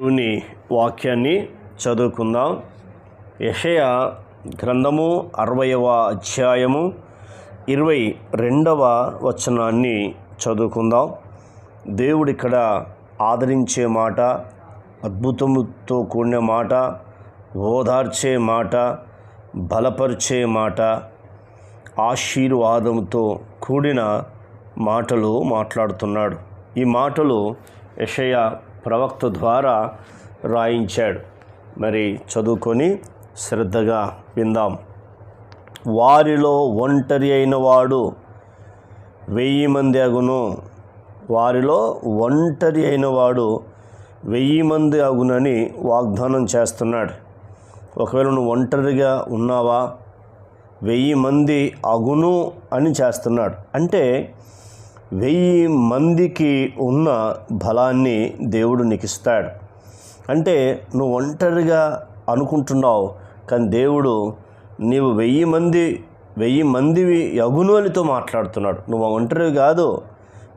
దేవుని వాక్యాన్ని చదువుకుందాం. యషయ గ్రంథము అరవయవ అధ్యాయము ఇరవై రెండవ వచనాన్ని చదువుకుందాం. దేవుడు ఇక్కడ ఆదరించే మాట అద్భుతముతో కూడిన మాట ఓదార్చే మాట బలపరిచే మాట ఆశీర్వాదంతో కూడిన మాటలు మాట్లాడుతున్నాడు. ఈ మాటలు యషయ ప్రవక్త ద్వారా రాయించాడు. మరి చదువుకొని శ్రద్ధగా విందాం. వారిలో ఒంటరి అయిన వాడు వెయ్యి మంది అగును. వారిలో ఒంటరి అయిన వాడు వెయ్యి మంది అగునని వాగ్దానం చేస్తున్నాడు. ఒకవేళ నువ్వు ఒంటరిగా ఉన్నావా? వెయ్యి మంది అగును అని చేస్తున్నాడు. అంటే వెయ్యి మందికి ఉన్న బలాన్ని దేవుడు నీకు ఇస్తాడు అంటే నువ్వు ఒంటరిగా అనుకుంటున్నావు కానీ దేవుడు నీవు వెయ్యి మంది వెయ్యి మందివి యగునోలితో మాట్లాడుతున్నాడు. నువ్వు ఒంటరివి కాదు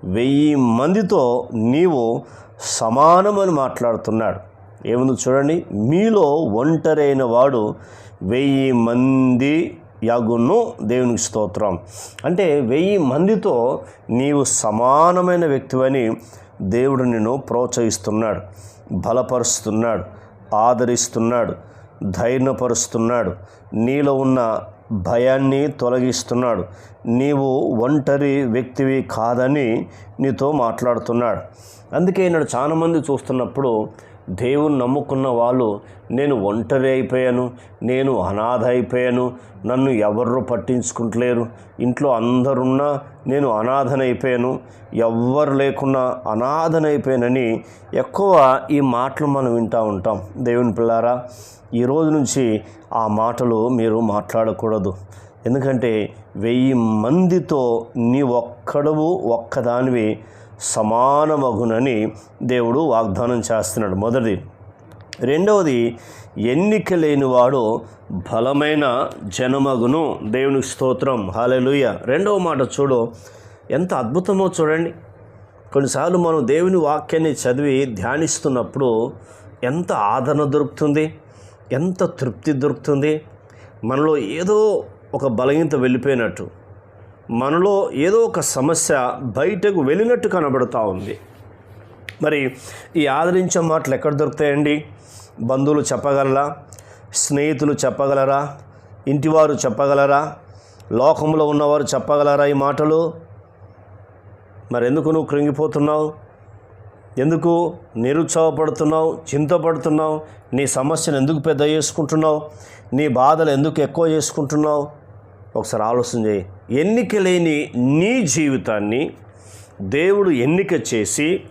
వెయ్యి మందితో నీవు సమానమని మాట్లాడుతున్నాడు. ఏముందో చూడండి మీలో ఒంటరైన వాడు వెయ్యి మంది యాగును దేవునికి స్తోత్రం. అంటే వెయ్యి మందితో నీవు సమానమైన వ్యక్తివని దేవుడు నిన్ను ప్రోత్సహిస్తున్నాడు. బలపరుస్తున్నాడు. ఆదరిస్తున్నాడు. ధైర్యపరుస్తున్నాడు. నీలో ఉన్న భయాన్ని తొలగిస్తున్నాడు. నీవు ఒంటరి వ్యక్తివి కాదని నీతో మాట్లాడుతున్నాడు. అందుకే ఈనాడు చాలామంది చూస్తున్నప్పుడు దేవుని నమ్ముకున్న వాళ్ళు నేను ఒంటరి అయిపోయాను నేను అనాథ అయిపోయాను నన్ను ఎవరు పట్టించుకుంటలేరు ఇంట్లో అందరున్నా నేను అనాథనైపోయాను ఎవ్వరు లేకున్నా అనాథనైపోయానని ఎక్కువ ఈ మాటలు మనం వింటూ ఉంటాం. దేవుని పిల్లారా ఈ రోజు నుంచి ఆ మాటలు మీరు మాట్లాడకూడదు. ఎందుకంటే వెయ్యి మందితో నీ ఒక్కడవు ఒక్కదానివి సమానమగునని దేవుడు వాగ్దానం చేస్తున్నాడు. మొదటిది. రెండవది ఎన్నిక లేనివాడు బలమైన జనమగును. దేవునికి స్తోత్రం. హాలెలుయ రెండవ మాట చూడు. ఎంత అద్భుతమో చూడండి. కొన్నిసార్లు మనం దేవుని వాక్యాన్ని చదివి ధ్యానిస్తున్నప్పుడు ఎంత ఆదరణ దొరుకుతుంది ఎంత తృప్తి దొరుకుతుంది. మనలో ఏదో ఒక బలహీనత వెళ్ళిపోయినట్టు. మనలో ఏదో ఒక సమస్య బయటకు వెళ్ళినట్టు కనబడుతూ ఉంది. మరి ఈ ఆదరించే మాటలు ఎక్కడ దొరుకుతాయండి? బంధువులు చెప్పగలరా? స్నేహితులు చెప్పగలరా? ఇంటివారు చెప్పగలరా? లోకంలో ఉన్నవారు చెప్పగలరా ఈ మాటలు? మరి ఎందుకు నువ్వు కృంగిపోతున్నావు? ఎందుకు నిరుత్సాహపడుతున్నావు? చింతపడుతున్నావు? నీ సమస్యను ఎందుకు పెద్ద చేసుకుంటున్నావు? నీ బాధలు ఎందుకు ఎక్కువ చేసుకుంటున్నావు? ఒకసారి ఆలోచన చేయి. ఎన్నిక లేని నీ జీవితాన్ని దేవుడు ఎన్నిక చేసి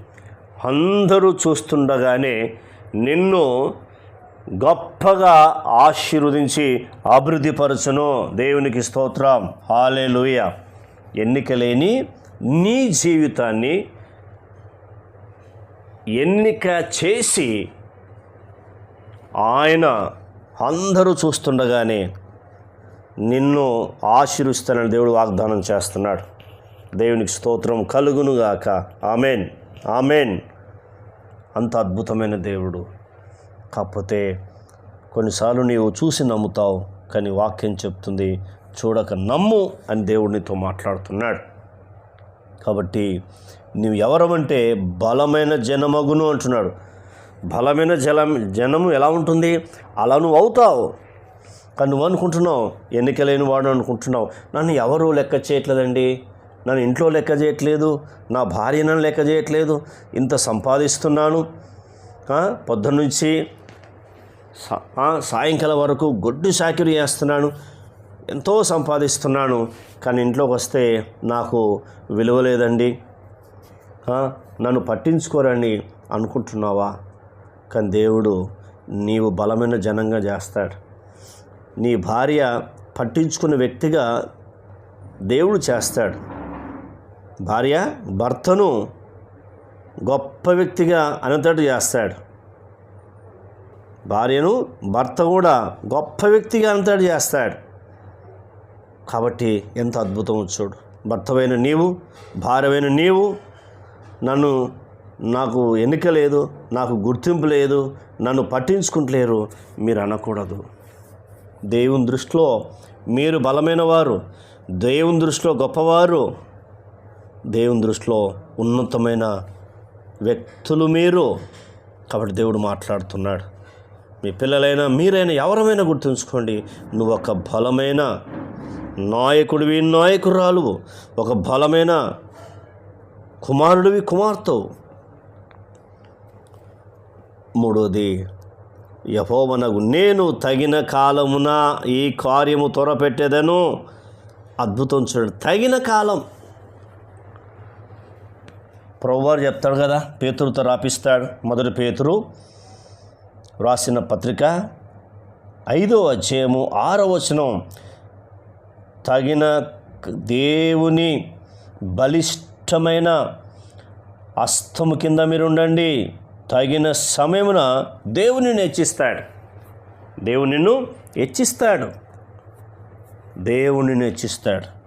అందరూ చూస్తుండగానే నిన్ను గొప్పగా ఆశీర్వదించి అభివృద్ధిపరచును. దేవునికి స్తోత్రం. హాలేలుయ ఎన్నిక లేని నీ జీవితాన్ని ఎన్నిక చేసి ఆయన అందరూ చూస్తుండగానే నిన్ను ఆశీరుస్తానని దేవుడు వాగ్దానం చేస్తున్నాడు. దేవునికి స్తోత్రం కలుగునుగాక. ఆమెన్. ఆమెన్. అంత అద్భుతమైన దేవుడు. కాకపోతే కొన్నిసార్లు నీవు చూసి నమ్ముతావు కానీ వాక్యం చెప్తుంది చూడక నమ్ము అని దేవుడినితో మాట్లాడుతున్నాడు. కాబట్టి నువ్వు ఎవరమంటే బలమైన జనమగును అంటున్నాడు. బలమైన జలం జనము ఎలా ఉంటుంది? అలా నువ్వు అవుతావు. కానీ నువ్వు అనుకుంటున్నావు ఎన్నికలేని వాడు అనుకుంటున్నావు. నన్ను ఎవరు లెక్క చేయట్లేదండి. నన్ను ఇంట్లో లెక్క చేయట్లేదు నా భార్య నన్ను లెక్క చేయట్లేదు. ఇంత సంపాదిస్తున్నాను. పొద్దున్నుంచి సాయంకాలం వరకు గొడ్డు సాకిరి చేస్తున్నాను. ఎంతో సంపాదిస్తున్నాను. కానీ ఇంట్లోకి వస్తే నాకు విలువ లేదండి. నన్ను పట్టించుకోరండి అనుకుంటున్నావా? కానీ దేవుడు నీవు బలమైన జనంగా చేస్తాడు. నీ భార్య పట్టించుకున్న వ్యక్తిగా దేవుడు చేస్తాడు. భార్య భర్తను గొప్ప వ్యక్తిగా అనంతటి చేస్తాడు. భార్యను భర్త కూడా గొప్ప వ్యక్తిగా అంతటి చేస్తాడు. కాబట్టి ఎంత అద్భుతం చూడు. భర్తవైన నీవు భార్యవైన నీవు నన్ను నాకు ఎన్నిక లేదు నాకు గుర్తింపు లేదు నన్ను పట్టించుకుంటలేరు మీరు అనకూడదు. దేవుని దృష్టిలో మీరు బలమైన వారు దేవుని దృష్టిలో గొప్పవారు దేవుని దృష్టిలో ఉన్నతమైన వ్యక్తులు మీరు. కాబట్టి దేవుడు మాట్లాడుతున్నాడు. మీ పిల్లలైనా మీరైనా ఎవరమైనా గుర్తుంచుకోండి నువ్వు ఒక బలమైన నాయకుడివి నాయకురాలు. ఒక బలమైన కుమారుడివి కుమార్తెవు. మూడోది యహోవనగు నేను తగిన కాలమున ఈ కార్యము త్వరపెట్టేదను అద్భుతం చూడండి తగిన కాలం. ప్రభువారు చెప్తాడు కదా పేతురుతో రాపిస్తాడు. మొదటి పేతురు రాసిన పత్రిక ఐదో అధ్యాయము ఆరో వచనం తగిన దేవుని బలిష్టమైన అస్తము కింద మీరు ఉండండి తగిన సమయమున దేవుని హెచ్చిస్తాడు దేవుడు నిన్ను హెచ్చిస్తాడు. దేవుని హెచ్చిస్తాడు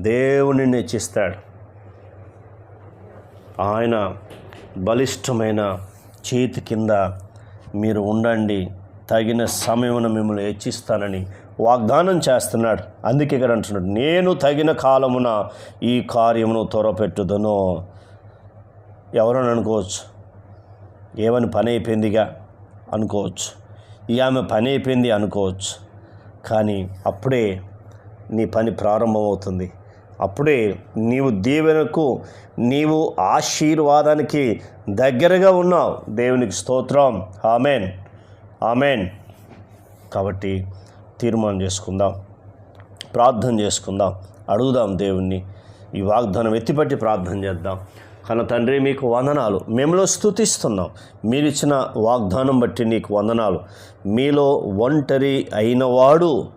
దేవుని హెచ్చిస్తాడు ఆయన బలిష్టమైన చేతి కింద మీరు ఉండండి. తగిన సమయమున మిమ్మల్ని హెచ్చిస్తానని వాగ్దానం చేస్తున్నాడు. అందుకే ఇక్కడ అంటున్నాడు నేను తగిన కాలమున ఈ కార్యమును త్వరపెట్టుదను. ఎవరని అనుకోవచ్చు? ఏమని పని అయిపోయిందిగా? అనుకోవచ్చు. ఇక ఆమె పని అయిపోయింది అనుకోవచ్చు. కానీ అప్పుడే నీ పని ప్రారంభమవుతుంది. అప్పుడే నీవు దీవెనకు నీవు ఆశీర్వాదానికి దగ్గరగా ఉన్నావు. దేవునికి స్తోత్రం. ఆమెన్. ఆమెన్. కాబట్టి తీర్మానం చేసుకుందాం. ప్రార్థన చేసుకుందాం. అడుగుదాం దేవుణ్ణి. ఈ వాగ్దానం ఎత్తిపట్టి ప్రార్థన చేద్దాం. కన్న తండ్రి మీకు వందనాలు. మేములో స్థుతిస్తున్నాం మీరిచ్చిన వాగ్దానం బట్టి నీకు వందనాలు. మీలో ఒంటరి అయినవాడు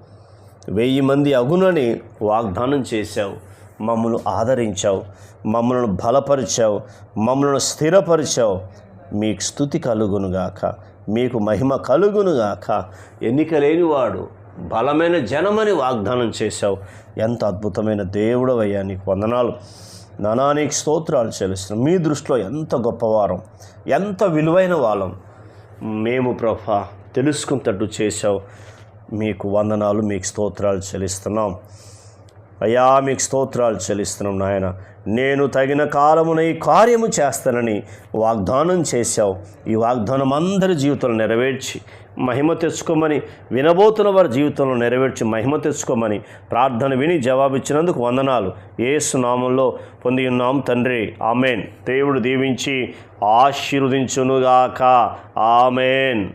వెయ్యి మంది అగునని వాగ్దానం చేశావు. మమ్మల్ని ఆదరించావు. మమ్మల్ని బలపరిచావు. మమ్మల్ని స్థిరపరిచావు. మీకు స్థుతి కలుగునుగాక. మీకు మహిమ కలుగునుగాక. ఎన్నిక లేనివాడు బలమైన జనమని వాగ్దానం చేశావు. ఎంత అద్భుతమైన దేవుడు అయ్యా నీకు వందనాలు. నానానికి స్తోత్రాలు చెల్లిస్తున్నాం. మీ దృష్టిలో ఎంత గొప్పవారం ఎంత విలువైన వాళ్ళం. మేము ప్రభా తెలుసుకుంటట్టు చేశావు. మీకు వందనాలు మీకు స్తోత్రాలు చెల్లిస్తున్నాం. అయ్యా మీకు స్తోత్రాలు చెల్లిస్తున్నాం నాయన. నేను తగిన కాలమున ఈ కార్యము చేస్తానని వాగ్దానం చేశావు. ఈ వాగ్దానం అందరి జీవితంలో నెరవేర్చి మహిమ తెచ్చుకోమని వినబోతున్న వారి జీవితంలో నెరవేర్చి మహిమ తెచ్చుకోమని ప్రార్థన విని జవాబిచ్చినందుకు వందనాలు. ఏసు నామంలో పొంది ఉన్నాం తండ్రి. ఆమెన్. దేవుడు దీవించి ఆశీర్వదించునుగాక. ఆమెన్.